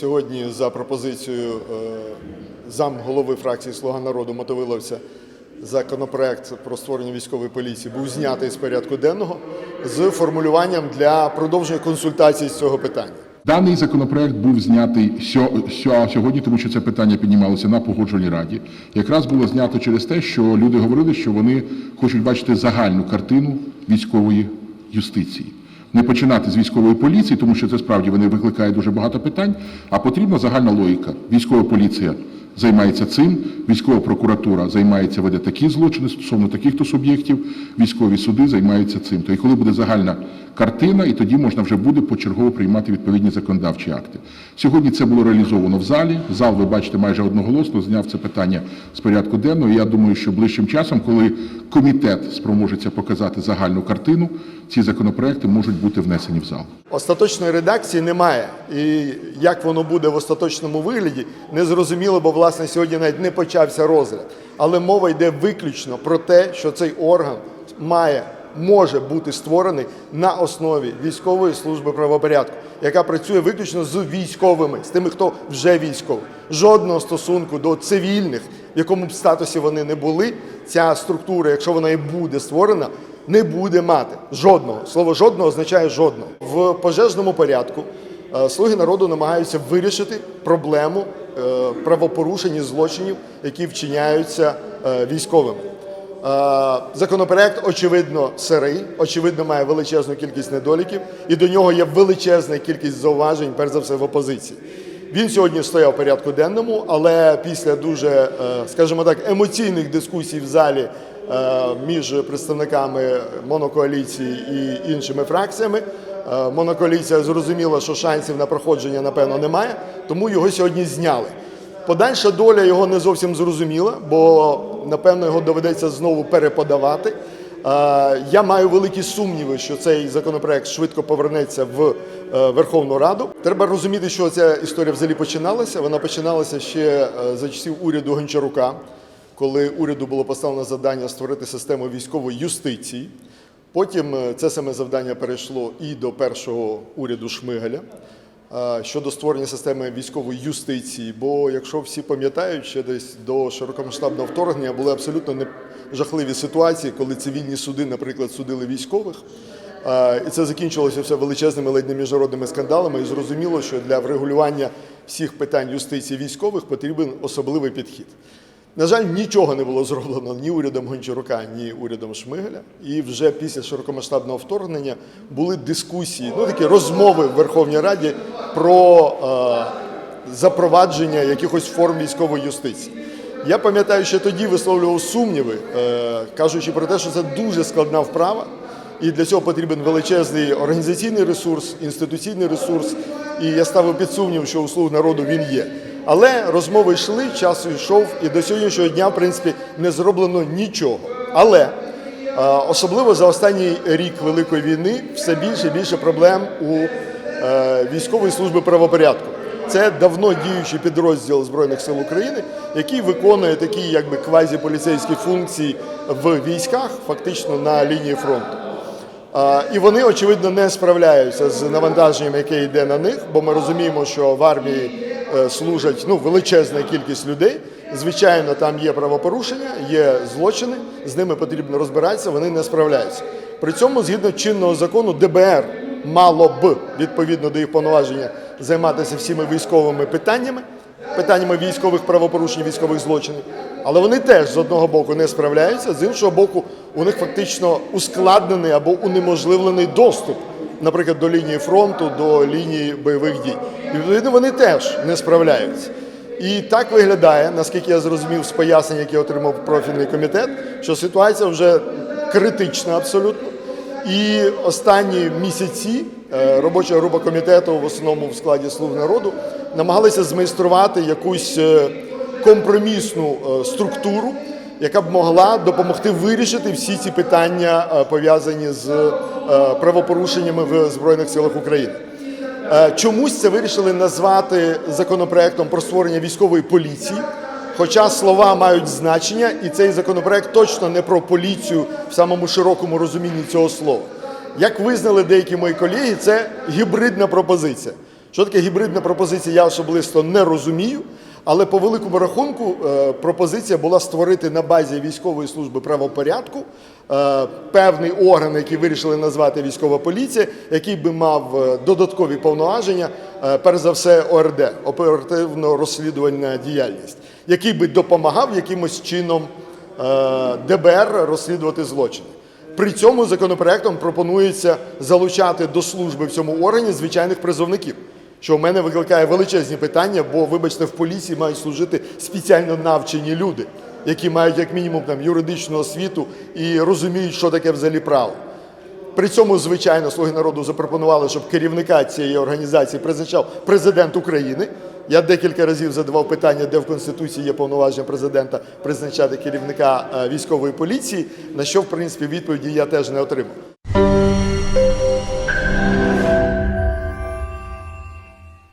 сьогодні за пропозицією е, зам голови фракції Слуга народу Мотовиловця законопроект про створення військової поліції був знятий з порядку денного з формулюванням для продовження консультацій з цього питання. Даний законопроект був знятий сьо- сьо- сьогодні, тому що це питання піднімалося на погоджувальній раді. Якраз було знято через те, що люди говорили, що вони хочуть бачити загальну картину військової юстиції. Не починати з військової поліції, тому що це справді вони викликають дуже багато питань, а потрібна загальна логіка. Військова поліція займається цим, військова прокуратура займається веде такі злочини стосовно таких-то суб'єктів, військові суди займаються цим. То і коли буде загальна картина, і тоді можна вже буде почергово приймати відповідні законодавчі акти. Сьогодні це було реалізовано в залі. Зал, ви бачите, майже одноголосно зняв це питання з порядку денного. Я думаю, що ближчим часом, коли комітет спроможеться показати загальну картину, ці законопроекти можуть бути внесені в зал. Остаточної редакції немає. І як воно буде в остаточному вигляді, не зрозуміло, бо власне сьогодні навіть не почався розгляд. Але мова йде виключно про те, що цей орган має. Може бути створений на основі військової служби правопорядку, яка працює виключно з військовими, з тими, хто вже військовий. Жодного стосунку до цивільних, в якому б статусі вони не були, ця структура, якщо вона і буде створена, не буде мати жодного. Слово жодного означає жодного. В пожежному порядку е, слуги народу намагаються вирішити проблему правопорушень і злочинів, які вчиняються е, військовими. Е, Законопроект, очевидно, сирий, очевидно, має величезну кількість недоліків, і до нього є величезна кількість зауважень, перш за все, в опозиції. Він сьогодні стояв в порядку денному, але після дуже, е, скажімо так, емоційних дискусій в залі е, між представниками монокоаліції і іншими фракціями. Е, Монокоаліція зрозуміла, що шансів на проходження, напевно, немає, тому його сьогодні зняли. Подальша доля його не зовсім зрозуміла, бо напевно його доведеться знову переподавати. Е, Я маю великі сумніви, що цей законопроект швидко повернеться в е, Верховну Раду. Треба розуміти, що ця історія взагалі починалася. Вона починалася ще за часів уряду Гончарука, коли уряду було поставлено завдання створити систему військової юстиції. Потім е, це саме завдання перейшло і до першого уряду Шмигаля е, щодо створення системи військової юстиції. Бо, якщо всі пам'ятають, ще десь до широкомасштабного вторгнення були абсолютно не жахливі ситуації, коли цивільні суди, наприклад, судили військових. Е, І це закінчилося все величезними ледь не міжнародними скандалами. І зрозуміло, що для врегулювання всіх питань юстиції військових потрібен особливий підхід. На жаль, нічого не було зроблено ні урядом Гончарука, ні урядом Шмигаля. І вже після широкомасштабного вторгнення були дискусії, ну такі розмови в Верховній Раді про е, запровадження якихось форм військової юстиції. Я пам'ятаю, що тоді висловлював сумніви, е, кажучи про те, що це дуже складна вправа, і для цього потрібен величезний організаційний ресурс, інституційний ресурс. І я ставив під сумнів, що у слуг народу він є. Але розмови йшли, час йшов, і до сьогоднішнього дня, в принципі, не зроблено нічого. Але е, особливо за останній рік Великої війни все більше і більше проблем у е, військової служби правопорядку. Це давно діючий підрозділ Збройних сил України, який виконує такі якби квазіполіцейські функції в військах, фактично на лінії фронту. А, І вони, очевидно, не справляються з навантаженням, яке йде на них, бо ми розуміємо, що в армії е, служать ну, величезна кількість людей. Звичайно, там є правопорушення, є злочини, з ними потрібно розбиратися, вони не справляються. При цьому, згідно чинного закону, ДБР мало б відповідно до їх повноваження займатися всіми військовими питаннями, питаннями військових правопорушень, військових злочинів. Але вони теж з одного боку не справляються, з іншого боку, у них фактично ускладнений або унеможливлений доступ, наприклад, до лінії фронту, до лінії бойових дій. Відповідно вони теж не справляються. І так виглядає, наскільки я зрозумів з пояснень, які отримав профільний комітет, що ситуація вже критична абсолютно. І останні місяці е, робоча група комітету, в основному в складі слуг народу, намагалися змайструвати якусь е, компромісну е, структуру, яка б могла допомогти вирішити всі ці питання, пов'язані з правопорушеннями в Збройних силах України. Е, Чомусь це вирішили назвати законопроектом про створення військової поліції. Хоча слова мають значення, і цей законопроект точно не про поліцію в самому широкому розумінні цього слова. Як визнали деякі мої колеги, це гібридна пропозиція. Що таке гібридна пропозиція, я особисто не розумію. Але по великому рахунку е, пропозиція була створити на базі військової служби правопорядку е, певний орган, який вирішили назвати військова поліція, який би мав е, додаткові повноваження, перш за все, ОРД, оперативно розслідувальна діяльність, який би допомагав якимось чином ДБР розслідувати злочини. При цьому законопроектом пропонується залучати до служби в цьому органі звичайних призовників, що в мене викликає величезні питання, бо, вибачте, в поліції мають служити спеціально навчені люди, які мають як мінімум там юридичну освіту і розуміють, що таке взагалі право. При цьому, звичайно, слуги народу запропонували, щоб керівника цієї організації призначав президент України. Я декілька разів задавав питання, де в Конституції є повноваження президента призначати керівника е, військової поліції, на що, в принципі, відповіді я теж не отримав.